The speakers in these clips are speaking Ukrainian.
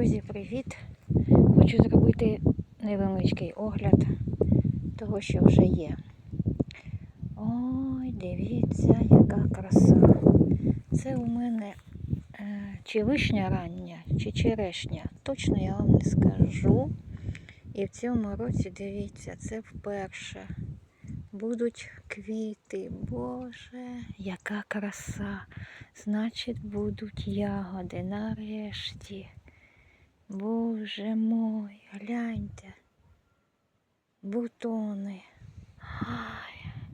Друзі, привіт! Хочу зробити невеличкий огляд того, що вже є. Ой, дивіться, яка краса. Це у мене е, чи вишня рання, чи черешня. Точно я вам не скажу. І в цьому році, дивіться, це вперше. Будуть квіти. Боже, яка краса. Значить, будуть ягоди нарешті. Боже мой, гляньте. Бутони.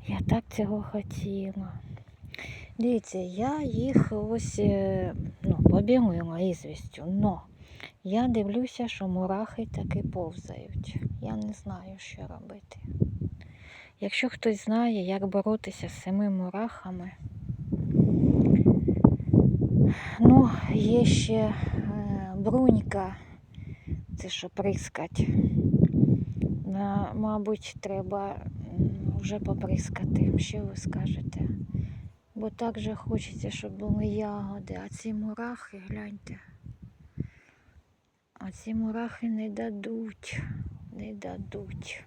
Я так цього хотіла. Дивіться, я їх ось е, ну, побігла ізвістю, но я дивлюся, що мурахи таки повзають. Я не знаю, що робити. Якщо хтось знає, як боротися з цими мурахами, ну, є ще е, брунька, це що прискать. На, мабуть, треба вже поприскати. Що ви скажете? Бо так же хочеться, щоб були ягоди, а ці мурахи, гляньте. А ці мурахи не дадуть, не дадуть.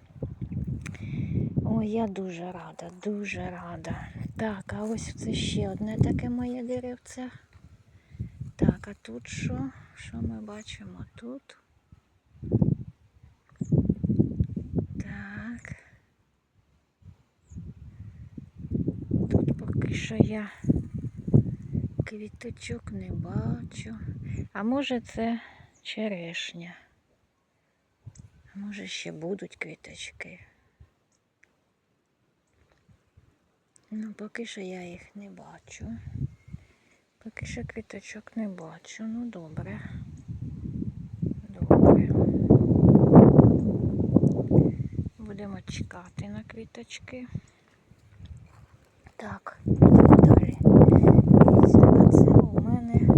Ой, я дуже рада, дуже рада. Так, а ось це ще одне таке моє деревце. Так, а тут що? Що ми бачимо тут? Так. Тут поки що я квіточок не бачу. А може це черешня? А може ще будуть квіточки? Ну, поки що я їх не бачу. Поки що квіточок не бачу. Ну, добре. Добре. Будемо чекати на квіточки. Так, йдемо далі. Дивіться, а це у мене.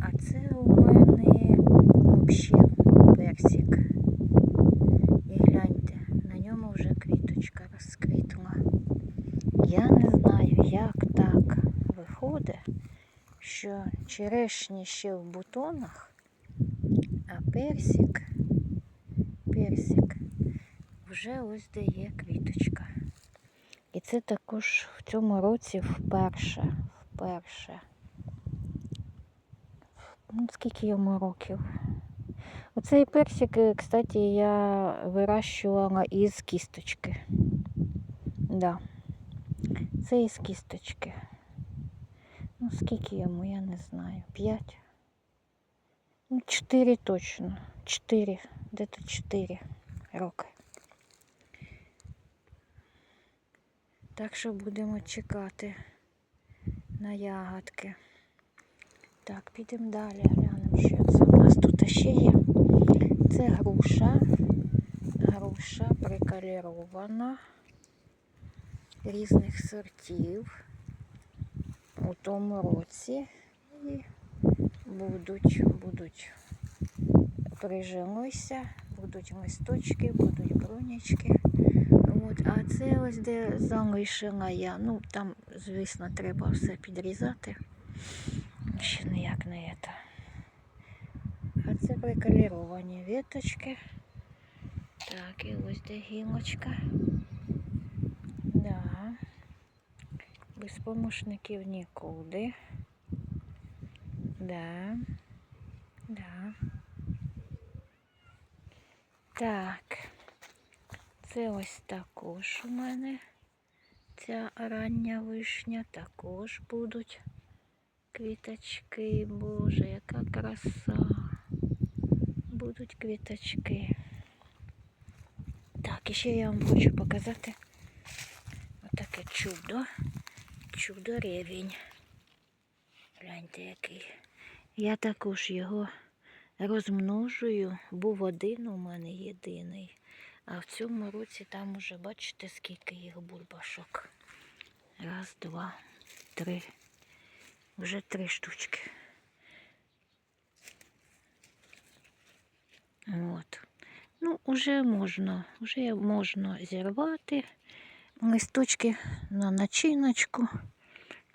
А це у мене взагалі персик. І гляньте, на ньому вже квіточка розквітла. Я не знаю, як так виходить, що черешні ще в бутонах, а персик, персик вже ось де є квіточка. І це також в цьому році вперше, вперше. Ну, скільки йому років? Оцей персик, е, кстати, я вирощувала із кісточки. Да. Це із кісточки. Ну, скільки йому, я не знаю. П'ять? Ну, чотири точно. Чотири. Де-то чотири роки. Так що будемо чекати на ягодки. Так, підемо далі, глянемо, що це у нас тут ще є. Це груша. Груша прикалірована різних сортів у тому році і будуть, будуть прижилися, будуть листочки, будуть брунячки. От, а це ось де залишила я. Ну, там, звісно, треба все підрізати. Ще ніяк не це. А це прикаліровані віточки. Так, і ось де гілочка. Да. Без помощників нікуди. Да. Да. Так. Це ось також у мене. Ця рання вишня також будуть квіточки. Боже, яка краса. Будуть квіточки. Так, і ще я вам хочу показати отаке чудо. Чудо ревінь. Гляньте який. Я також його розмножую. Був один у мене єдиний. А в цьому році там уже бачите, скільки їх бульбашок. Раз, два, три. Вже три штучки. От. Ну, вже можна, вже можна зірвати листочки на начиночку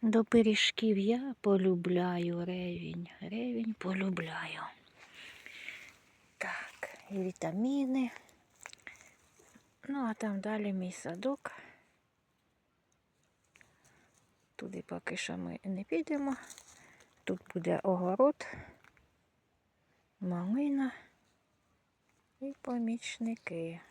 до пиріжків. Я полюбляю ревінь. Ревінь полюбляю. Так, і вітаміни. Ну, а там далі мій садок. Туди поки що ми не підемо. Тут буде огород, малина і помічники.